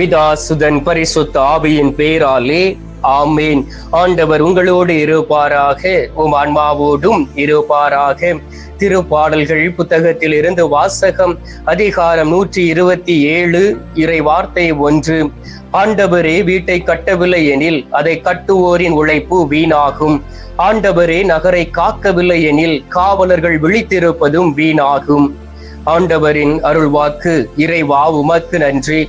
பிதா சுதன் பரிசுத்த ஆவியின் பேராலே ஆமேன். ஆண்டவர் உங்களோடு இருப்பாராக உம் ஆன்மாவோடும் இருப்பாராக. திருப்பாடல்கள் புத்தகத்தில் இருந்து வாசகம் அதிகாரம் நூற்றி இருபத்தி ஏழு இறை வார்த்தை ஒன்று. ஆண்டவரே வீட்டை கட்டவில்லை எனில் அதை கட்டுவோரின் உழைப்பு வீணாகும். ஆண்டவரே நகரை காக்கவில்லை எனில் காவலர்கள் விழித்திருப்பதும் வீணாகும். ஆண்டவரின் அருள்வாக்கு இறைவா உமக்கு நன்றி.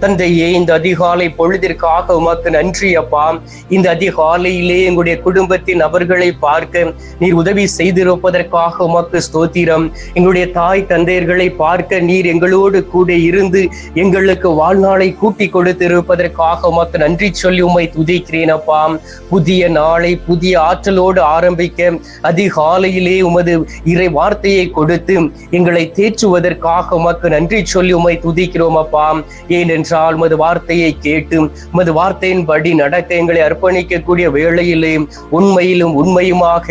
தந்தையே இந்த அதிகாலை பொழுதிற்காக உமக்கு நன்றி அப்பா. இந்த அதிகாலையிலே எங்களுடைய குடும்பத்தின் நபர்களை பார்க்க நீர் உதவி செய்திருப்பதற்காக உமக்கு ஸ்தோத்திரம். எங்களுடைய தாய் தந்தையர்களை பார்க்க நீர் எங்களோடு கூட இருந்து எங்களுக்கு வாழ்நாளை கூட்டி கொடுத்திருப்பதற்காக உமக்கு நன்றி சொல்லி உம்மை துதிக்கிறேன் அப்பா. புதிய நாளை புதிய ஆற்றலோடு ஆரம்பிக்க அதிகாலையிலே உமது இறை வார்த்தையை கொடுத்து எங்களை தேற்றுவதற்காக உமக்கு நன்றி சொல்லி உம்மை துதிக்கிறோம் அப்பா. ஏனென்றால் உமது வார்த்தையை கேட்டு உமது வார்த்தையின்படி நடக்க எங்களை அர்ப்பணிக்கக்கூடிய வேளையிலே உண்மையிலும் உண்மையுமாக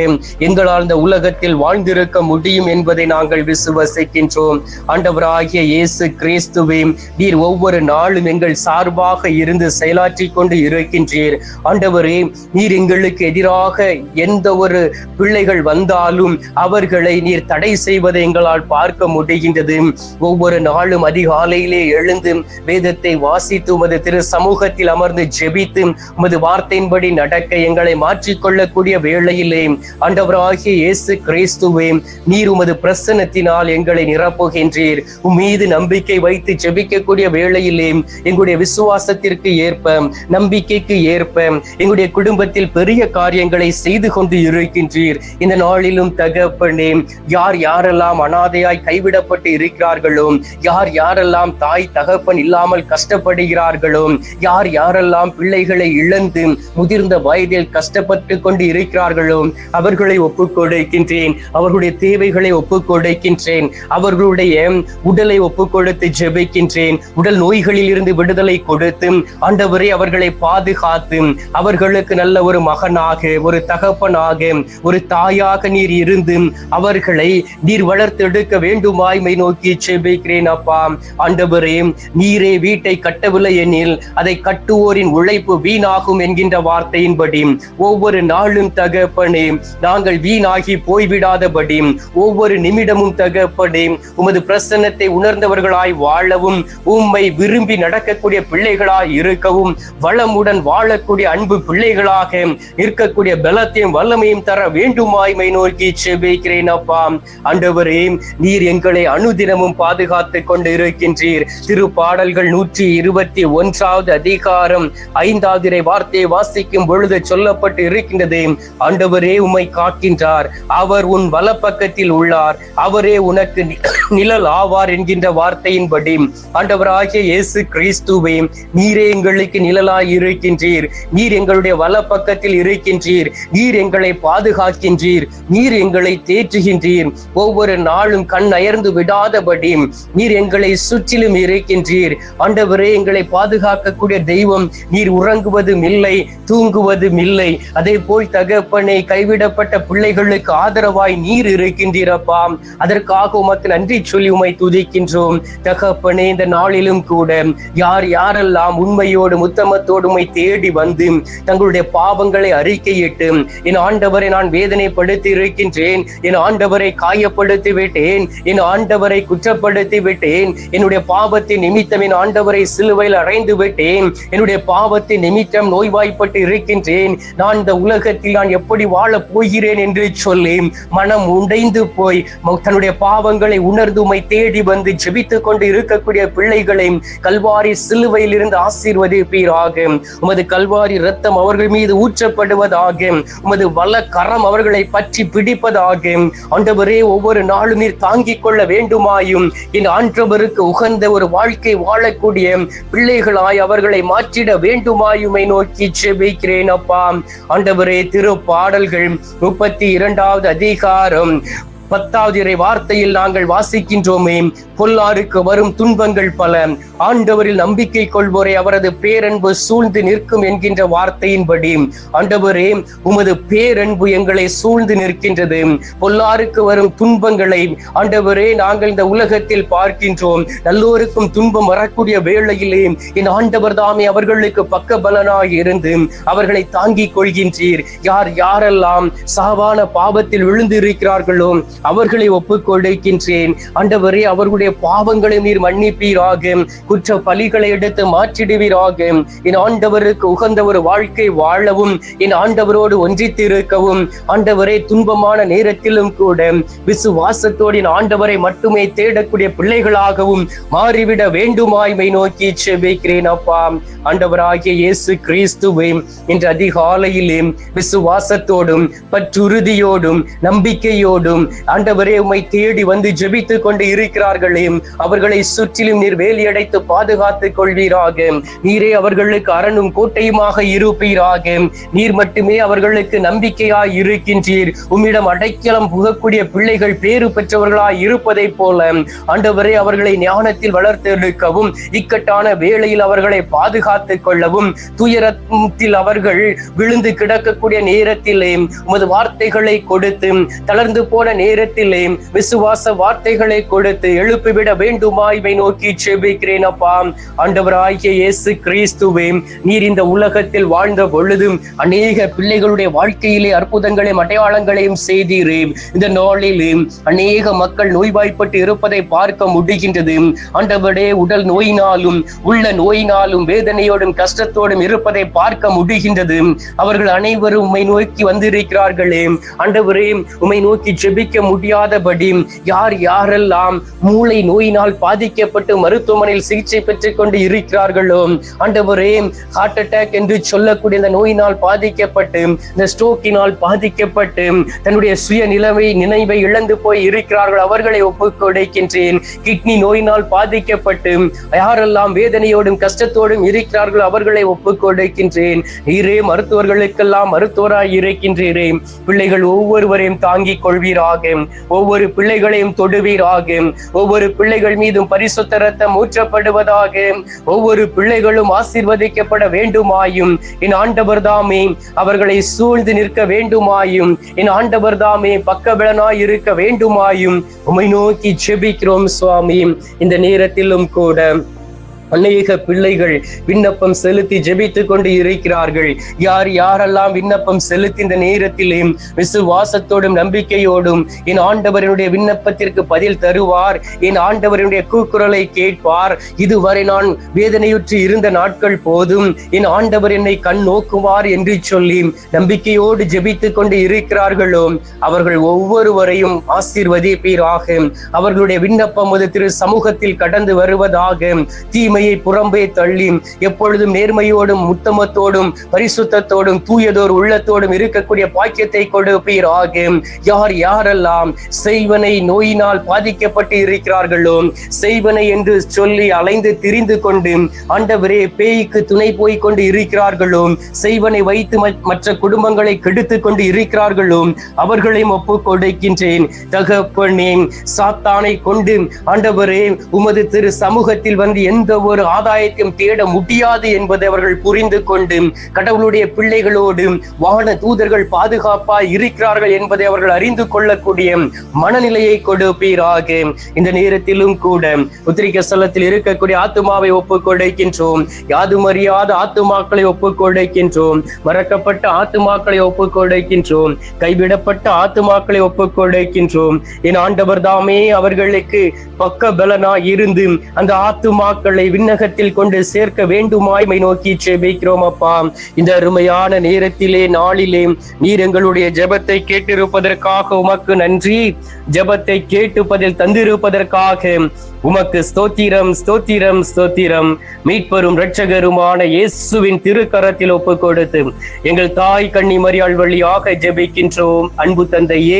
எங்களால் இந்த உலகத்தில் வாழ்ந்திருக்க முடியும் என்பதை நாங்கள் விசுவசிக்கின்றோம். ஆண்டவராகிய இயேசு கிறிஸ்துவே நீர் ஒவ்வொரு நாளும் எங்கள் சார்பாக இருந்து செயலாற்றி கொண்டு இருக்கின்றீர். ஆண்டவரே நீர் எங்களுக்கு எதிராக எந்த ஒரு பிள்ளைகள் வந்தாலும் அவர்களை நீர் தடை செய்வதை எங்களால் பார்க்க முடிகின்றது. ஒவ்வொரு நாளும் அதிகாலையிலே எழுந்து வேதத்தை வேதத்தை வாசித்து உமது திரு சமூகத்தில் அமர்ந்து ஜெபித்து உமது வார்த்தையின்படி நடக்க எங்களை மாற்றிக்கொள்ளக்கூடிய வேளையிலே ஆண்டவராகிய இயேசு கிறிஸ்துவே நீர் உமது பிரசனத்தினால் எங்களை நிரப்புகின்றீர். உம் மீது நம்பிக்கை வைத்து ஜெபிக்கக்கூடிய வேளையிலே எங்களுடைய விசுவாசத்திற்கு ஏற்ப நம்பிக்கைக்கு ஏற்ப எங்களுடைய குடும்பத்தில் பெரிய காரியங்களை செய்து கொண்டு இருக்கின்றீர். இந்த நாளிலும் தகப்பனே யார் யாரெல்லாம் அனாதையாய் கைவிடப்பட்டு இருக்கிறார்களோ யார் யாரெல்லாம் தாய் தகப்பன் இல்லாமல் கஷ்டப்படுகிறார்களோ? யார் யாரெல்லாம் பிள்ளைகளை இழந்து முதிர்ந்த வயதில் கஷ்டப்பட்டு கொண்டு இருக்கிறார்களோ அவர்களை ஒப்புக்கொடுக்கின்றேன். அவர்களுடைய தேவைகளை ஒப்புக்கொடுக்கின்றேன். அவர்களுடைய உடலை ஒப்புக்கொடுத்து ஜெபிக்கின்றேன். உடல் நோய்களில் இருந்து விடுதலை கொடுத்து ஆண்டவரே அவர்களை பாதுகாத்து அவர்களுக்கு நல்ல ஒரு மகனாக ஒரு தகப்பனாக ஒரு தாயாக நீர் இருந்து அவர்களை நீர் வளர்த்தெடுக்க வேண்டுமாய்மை நோக்கி ஜெபிக்கிறேன் அப்பா. ஆண்டவரே நீரே வீட்டு கட்டவில்லை எனில் அதை கட்டுவோரின் உழைப்பு வீணாகும் என்கின்ற வார்த்தையின்படி ஒவ்வொரு நாளும் தகப்பனே நாங்கள் வீணாகி போய்விடாதபடி ஒவ்வொரு நிமிடமும் தகப்பனே உமது பிரசன்னத்தை உணர்ந்தவர்களாய் வாழவும் உம்மை விரும்பி நடக்கக்கூடிய பிள்ளைகளாய் இருக்கவும் வளமுடன் வாழக்கூடிய அன்பு பிள்ளைகளாக இருக்கக்கூடிய பலத்தையும் வல்லமையும் தர வேண்டுமாய்மை நோக்கி செபிக்கிறேன் அப்பா. ஆண்டவரே நீர் எங்களை அனுதினமும் பாதுகாத்து கொண்டு இருக்கின்றீர். திருப்பாடல்கள் நூற்றி இருபத்தி ஒன்றாவது அதிகாரம் ஐந்தாவது வார்த்தையை வாசிக்கும் பொழுது சொல்லப்பட்டு இருக்கின்றது ஆண்டவரே உம்மை காக்கின்றார் அவர் உன் வலப்பக்கத்தில் உள்ளார் அவரே உனக்கு நிழல் ஆவார் என்கின்ற வார்த்தையின்படி ஆண்டவராகிய இயேசு கிறிஸ்துவே நீரே எங்களுக்கு நிழலாய் இருக்கின்றீர் நீர் எங்களுடைய வலப்பக்கத்தில் இருக்கின்றீர் நீர் எங்களை பாதுகாக்கின்றீர் நீர் எங்களை தேற்றுகின்றீர். ஒவ்வொரு நாளும் கண் அயர்ந்து விடாதபடி நீர் எங்களை சுற்றிலும் இருக்கின்றீர். ஆண்டவர் ஆண்டவரே எங்களை பாதுகாக்கக்கூடிய தெய்வம் நீர் உறங்குவதும் இல்லை தூங்குவதும் இல்லை. அதே போல் தகப்பனை கைவிடப்பட்ட பிள்ளைகளுக்கு ஆதரவாய் நீர் இருக்கின்றீரப்பா. அதற்காக உமக்கு நன்றி சொல்லி உமை துதிக்கின்றோம். தகப்பனே இந்த நாளிலும் கூட யார் யாரெல்லாம் உண்மையோடு முத்தமத்தோடு உமை தேடி வந்து தங்களுடைய பாவங்களை அறிக்கையிட்டு என் ஆண்டவரை நான் வேதனைப்படுத்தி இருக்கின்றேன் என் ஆண்டவரை காயப்படுத்தி விட்டேன் என் ஆண்டவரை குற்றப்படுத்தி விட்டேன் என்னுடைய பாவத்தின் நிமித்தம் என் ஆண்டவரை சிலுவையில் அடைந்து விட்டேன். என்னுடைய பாவத்தை நிமித்தம் நோய்வாய்ப்பட்டு இருக்கின்றேன். நான் இந்த உலகத்தில் நான் எப்படி வாழப் போகிறேன் என்று சொல்லி மனம் உடைந்து போய் தன்னுடைய பாவங்களை உணர்ந்து உமை தேடி வந்து ஜெபித்துக் கொண்டு இருக்கக்கூடிய பிள்ளைகளை கல்வாரி சிலுவையில் இருந்து ஆசீர்வதிப்பீராக. உமது கல்வாரி ரத்தம் அவர்கள் மீது ஊற்றப்படுவதாக உமது வல்ல கரம் அவர்களை பற்றி பிடிப்பதாக. ஆண்டவரே ஒவ்வொரு நாளும் நீர் தாங்கிக் கொள்ள வேண்டுமாயும். என் ஆண்டவருக்கு உகந்த ஒரு வாழ்க்கை வாழக்கூடிய பிள்ளைகளாய் அவர்களை மாற்றிட வேண்டுமாயுமை நோக்கி செபிக்கிறேன் அப்பா. ஆண்டவரே திரு பாடல்கள் முப்பத்தி இரண்டாவது அதிகாரம் பத்தாவது இறை வார்த்தையில் நாங்கள் வாசிக்கின்றோமே. பொல்லாருக்கு வரும் துன்பங்கள் பல. ஆண்டவரில் நம்பிக்கை கொள்வோரை அவரது பேரன்பு சூழ்ந்து நிற்கும் என்கின்ற வார்த்தையின்படி. ஆண்டவரே உமது பேரன்பு எங்களை சூழ்ந்து நிற்கின்றது. பொல்லாருக்கு வரும் துன்பங்களை ஆண்டவரே நாங்கள் இந்த உலகத்தில் பார்க்கின்றோம். நல்லோருக்கும் துன்பம் வரக்கூடிய வேளையிலே என் ஆண்டவர் தாமே அவர்களுக்கு பக்க பலனாக இருந்து அவர்களை தாங்கிக் கொள்கின்றீர். யார் யாரெல்லாம் சாவான பாவத்தில் விழுந்து இருக்கிறார்களோ அவர்களை ஒப்புக் கொடுக்கின்றேன் ஆண்டவரே அவர்களுடைய பாவங்களை நீர் மன்னிப்பீராக. குற்ற பலிகளை எடுத்து மாற்றிடுவீராக. என் ஆண்டவருக்கு உகந்த ஒரு வாழ்க்கை வாழவும் என் ஆண்டவரோடு ஒன்றித்து இருக்கவும் ஆண்டவரே துன்பமான நேரத்திலும் கூட விசுவாசத்தோடு என் ஆண்டவரை மட்டுமே தேடக்கூடிய பிள்ளைகளாகவும் மாறிவிட வேண்டுமாய்மை நோக்கி செபிக்கிறேன் அப்பா. ஆண்டவராகிய இயேசு கிறிஸ்துவை இன்று அதிகாலையிலே விசுவாசத்தோடும் பற்றுறுதியோடும் நம்பிக்கையோடும் ஆண்டவரே உம்மை தேடி வந்து ஜெபித்துக் கொண்டு இருக்கிறார்களே. அவர்களை சுற்றிலும் நீர் வேலியடைத்து பாதுகாத்துக் கொள்வீராக. நீரே அவர்களுக்கு அரணும் கோட்டையுமாக இருப்பீராக. நீர் மட்டுமே அவர்களுக்கு நம்பிக்கையாய் இருக்கின்றீர். உம்மிடம் அடைக்கலம் புகக்கூடிய பிள்ளைகள் பேறு பெற்றவர்களாய் இருப்பதை போல ஆண்டவரே அவர்களை ஞானத்தில் வளர்த்தெடுக்கவும் இக்கட்டான வேளையில் அவர்களை பாதுகாத்துக் கொள்ளவும் துயரத்தில் அவர்கள் விழுந்து கிடக்கக்கூடிய நேரத்திலே உமது வார்த்தைகளை கொடுத்து தளர்ந்து போன நேரத்திலே விசுவாச வார்த்தைகளை கொடுத்து எழுப்பிவிட வேண்டுமா? இவை நோக்கி செபிக்கிறேன் அப்பா. ஆண்டவராகிய இயேசு கிறிஸ்துவே நீர் இந்த உலகத்தில் வாழ்ந்த பொழுதும் அநேக பிள்ளைகளுடைய வாழ்க்கையிலே அற்புதங்களையும் அடையாளங்களையும் செய்தீரே. இந்த நாளிலே அநேக மக்கள் நோய்வாய்ப்பட்டு இருப்பதை பார்க்க முடிகின்றது. ஆண்டவரே உடல் நோயினாலும் உள்ள நோயினாலும் வேதனையோடும் கஷ்டத்தோடும் இருப்பதை பார்க்க முடிகின்றது. அவர்கள் அனைவரும் உம்மை நோக்கி வந்திருக்கிறார்களே. ஆண்டவரே உம்மை நோக்கி ஜெபிக்க முடியாதபடி யார் யாரெல்லாம் மூளை நோயினால் பாதிக்கப்பட்டு மருத்துவமனையில் சிகிச்சை பெற்றுக் கொண்டு இருக்கிறார்களோ ஆண்டவரே ஹார்ட் அட்டாக் என்று சொல்லக்கூடிய இந்த நோயினால் பாதிக்கப்பட்டு இந்த ஸ்ட்ரோக்கினால் பாதிக்கப்பட்டு தன்னுடைய சுய நிலைமை நினைவை இழந்து போய் இருக்கிறார்கள் அவர்களை ஒப்புக்கொடைக்கின்றேன். கிட்னி நோயினால் பாதிக்கப்பட்டு யாரெல்லாம் வேதனையோடும் கஷ்டத்தோடும் இருக்கிறார்களோ அவர்களை ஒப்புக்கொடைக்கின்றேன். நீரே மருத்துவர்களுக்கெல்லாம் மருத்துவராய் இருக்கின்றீரே. பிள்ளைகள் ஒவ்வொருவரையும் தாங்கிக் கொள்வீராக. ஒவ்வொரு பிள்ளைகளையும் தொடுவீராக ஒவ்வொரு பிள்ளைகள் மீதும் பரிசுத்த ரத்தம் ஊற்றப்படுவதாக ஒவ்வொரு பிள்ளைகளும் ஆசீர்வதிக்கப்பட வேண்டுமாயும். என் ஆண்டவர் தாமே அவர்களை சூழ்ந்து நிற்க வேண்டுமாயும். என் ஆண்டவர் தாமே பக்கபலனாய் இருக்க வேண்டுமாயும். உமை நோக்கி ஜெபிக்கிறோம் சுவாமி. இந்த நேரத்திலும் கூட அநேக பிள்ளைகள் விண்ணப்பம் செலுத்தி ஜெபித்துக் கொண்டு இருக்கிறார்கள். யார் யாரெல்லாம் விண்ணப்பம் செலுத்தி இந்த நேரத்திலும் விசுவாசத்தோடும் நம்பிக்கையோடும் என் ஆண்டவரனுடைய விண்ணப்பத்திற்கு பதில் தருவார் என் ஆண்டவரனுடைய கூக்குரலை கேட்பார். இதுவரை நான் வேதனையுற்று இருந்த நாட்கள் போதும் என் ஆண்டவர் என்னை கண் நோக்குவார் என்று சொல்லி நம்பிக்கையோடு ஜெபித்துக் கொண்டு இருக்கிறார்களோ அவர்கள் ஒவ்வொருவரையும் ஆசீர்வதிப்பீராக. அவர்களுடைய விண்ணப்பம் ஒரு திரு சமூகத்தில் கடந்து வருவதாக தீமையை புறம்பே தள்ளி எப்பொழுதும் நேர்மையோடும் உத்தமத்தோடும் பரிசுத்தத்தோடும் தூயதோர் உள்ளத்தோடும் இருக்கக்கூடிய பாக்கியத்தை கொடுப்பீராக யார் யாரெல்லாம் செய்வனை நோயினால் பாதிக்கப்பட்டு இருக்கிறார்களோ செய்வனை என்று சொல்லி அலைந்து திரிந்து கொண்டு ஆண்டவரே பேய்க்கு துணை போய் கொண்டு இருக்கிறார்களோ செய்வனை வைத்து ம- மற்ற குடும்பங்களை கெடுத்து கொண்டு இருக்கிறார்களோ அவர்களையும் ஒப்பு கொடுக்கின்றேன். தகப்பனே சாத்தானை கொண்டு ஆண்டவரே உமது திரு சமூகத்தில் வந்து எந்த ஒரு ஆதாயத்தையும் தேட முடியாது என்பதை அவர்கள் புரிந்து கொண்டு கடவுளுடைய பிள்ளைகளோடு வான தூதர்கள் பாதுகாப்பாய் இருக்கிறார்கள் என்பதை அவர்கள் அறிந்து கொள்ளக்கூடிய மனநிலையை கொடுப்பீராக. இந்த நேரத்திலும் கூட உத்திரிக்க ஸ்தலத்தில் இருக்கக்கூடிய ஆத்துமாவை ஒப்புக் கொடுக்கின்றோம் யாதும் அறியாத ஆத்துமாக்களை ஒப்புக் கொடுக்கின்றோம் மறக்கப்பட்ட ஆத்துமாக்களை ஒப்புக் கொடுக்கின்றோம் கைவிடப்பட்ட ஆத்துமாக்களை ஒப்புக் கொடுக்கின்றோம் என் ஆண்டவர் தாமே அவர்களுக்கு பக்க பலனா இருந்து அந்த ஆத்துமாக்களை விண்ணகத்தில் கொண்டு சேர்க்க வேண்டுமாய்மை நோக்கி செபிக்கிறோம் அப்பா. இந்த அருமையான நேரத்திலே நாளிலே நீர் எங்களுடைய ஜெபத்தை கேட்டிருப்பதற்காக உமக்கு நன்றி. ஜெபத்தை கேட்டு பதில் தந்திருப்பதற்காக உமக்கு ஸ்தோத்திரம் ஸ்தோத்திரம் ஸ்தோத்திரம். மீட்பெரும் இரட்சகருமான இயேசுவின் திருக்கரத்தில் ஒப்பு கொடுத்து எங்கள் தாய் கண்ணி மரியாள் வழியாக ஜெபிக்கின்றோம். அன்பு தந்தையே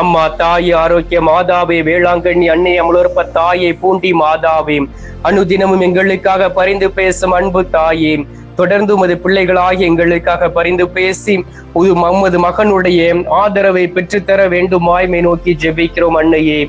அம்மா தாய் ஆரோக்கிய மாதாவே வேளாங்கண்ணி அன்னை அமலோற்ப தாயை பூண்டி மாதாவே. அனுதினமும் எங்களுக்காக பரிந்து பேசும் அன்பு தாயே. தொடர்ந்து உமது பிள்ளைகளாகி எங்களுக்காக பரிந்து பேசி உது மகனுடைய ஆதரவை பெற்றுத்தர வேண்டுமாய்மை நோக்கி ஜெபிக்கிறோம் அன்னையே.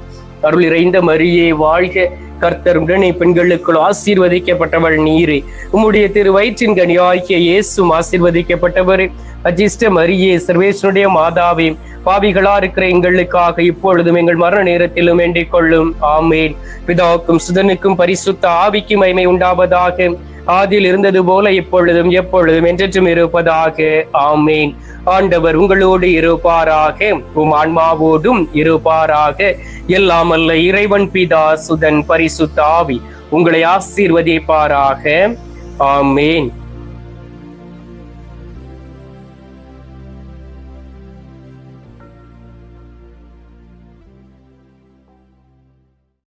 அருள் இறைந்த மரியே வாழ்க கர்த்தர் உடனே பெண்களுக்குள் ஆசீர்வதிக்கப்பட்டவள் நீரே. உம்முடைய திரு வயிற்றின் கனி ஆகிய இயேசும் ஆசீர்வதிக்கப்பட்டவர். அஜிஷ்ட மரியே சர்வேஸ்வனுடைய மாதாவே பாவிகளா இருக்கிற எங்களுக்காக இப்பொழுதும் எங்கள் மரண நேரத்திலும் வேண்டிக் கொள்ளும். ஆமேன். பிதாவுக்கும் சுதனுக்கும் பரிசுத்த ஆவிக்கும் மைமை உண்டாவதாக. ஆதியில் இருந்தது போல இப்பொழுதும் எப்பொழுதும் என்றென்றும் இருப்பதாக. ஆமேன். ஆண்டவர் உங்களோடு இருப்பாராக. உம் ஆன்மாவோடும் இருப்பாராக. எல்லாம் அல்ல இறைவன் பிதா சுதன் பரிசு தாவி உங்களை ஆசீர்வதிப்பாராக. ஆமேன்.